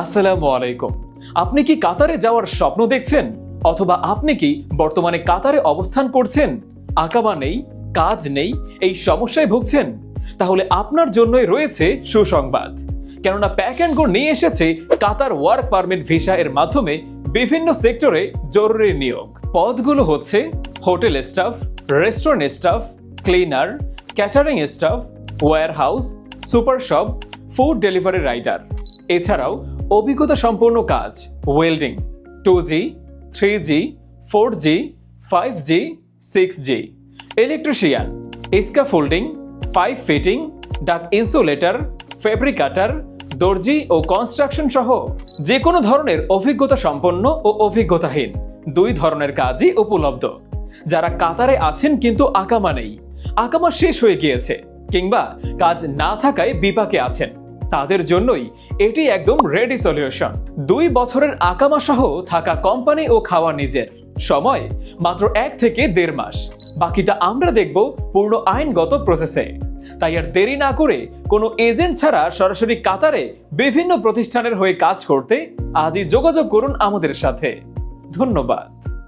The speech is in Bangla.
আসসালামু আলাইকুম। আপনি কি কাতারে যাওয়ার স্বপ্ন দেখছেন? অথবা আপনি কি বর্তমানে কাতারে অবস্থান করছেন? আকামা নেই, কাজ নেই, এই সমস্যায় ভুগছেন? তাহলে আপনার জন্যই রয়েছে সুসংবাদ। কেননা প্যাক অ্যান্ড গো নিয়ে এসেছে কাতার ওয়ার্ক পারমিট ভিসা এর মাধ্যমে বিভিন্ন সেক্টরে জরুরি নিয়োগ। পদগুলো হচ্ছে hotel staff, restaurant staff, cleaner, catering staff warehouse super shop, food delivery rider. এছাড়াও অভিজ্ঞতা সম্পন্ন কাজ। Welding two G three G four G five G six G electrician ইস্কা folding pipe fitting duct insulator fabricator দর্জি ও কনস্ট্রাকশন সহ যে কোনো ধরনের অভিজ্ঞতা সম্পন্ন ও অভিজ্ঞতাহীন দুই ধরনের কাজই উপলব্ধ। যারা কাতারে আছেন কিন্তু আকামা নেই, আকামা শেষ হয়ে গিয়েছে, কিংবা কাজ না থাকায় বিপাকে আছেন। তাদের জন্যই এটি একদম রেডি সলিউশন দুই বছরের আকামা সহ থাকা কোম্পানি ও খাওয়া নিজের। সময় মাত্র এক থেকে দেড় মাস। বাকিটা আমরা দেখব পূর্ণ আইনগত প্রসেসে তাই আর দেরি না করে কোনো এজেন্ট ছাড়া সরাসরি কাতারে বিভিন্ন প্রতিষ্ঠানের হয়ে কাজ করতে আজই যোগাযোগ করুন আমাদের সাথে। ধন্যবাদ।